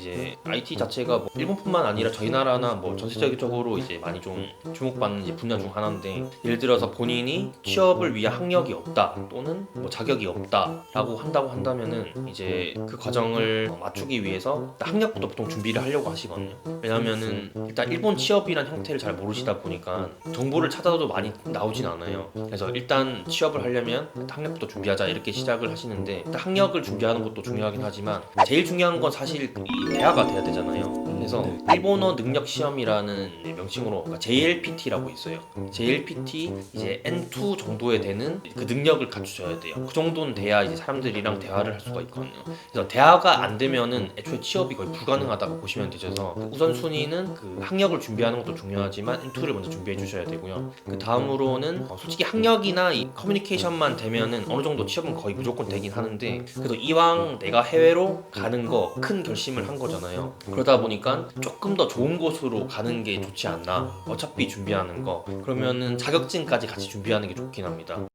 이제 IT 자체가 뭐 일본뿐만 아니라 저희 나라나 뭐 전 세계적으로 이제 많이 좀 주목받는 이제 분야 중 하나인데 예를 들어서 본인이 취업을 위한 학력이 없다 또는 뭐 자격이 없다라고 한다고 한다면은 이제 그 과정을 맞추기 위해서 학력부터 보통 준비를 하려고 하시거든요. 왜냐면은 일단 일본 취업이란 형태를 잘 모르시다 보니까 정보를 찾아도 많이 나오진 않아요. 그래서 일단 취업을 하려면 학력부터 준비하자 이렇게 시작을 하시는데 학력을 준비하는 것도 중요하긴 하지만 제일 중요한 건 사실 이 대화가 돼야 되잖아요. 그래서 일본어 능력 시험이라는 명칭으로 그러니까 JLPT라고 있어요. JLPT 이제 N2 정도에 되는 그 능력을 갖추셔야 돼요. 그 정도는 돼야 이제 사람들이랑 대화를 할 수가 있거든요. 그래서 대화가 안 되면은 애초에 취업이 거의 불가능하다고 보시면 되셔서 우선 순위는 그 학력을 준비하는 것도 중요하지만 N2를 먼저 준비해 주셔야 되고요. 그 다음으로는 어, 솔직히 학력이나 이 커뮤니케이션만 되면은 어느 정도 취업은 거의 무조건 되긴 하는데 그래도 이왕 내가 해외로 가는 거 큰 결심을 한 거잖아요. 그러다 보니까 조금 더 좋은 곳으로 가는 게 좋지 않나. 어차피 준비하는 거 그러면은 자격증까지 같이 준비하는 게 좋긴 합니다.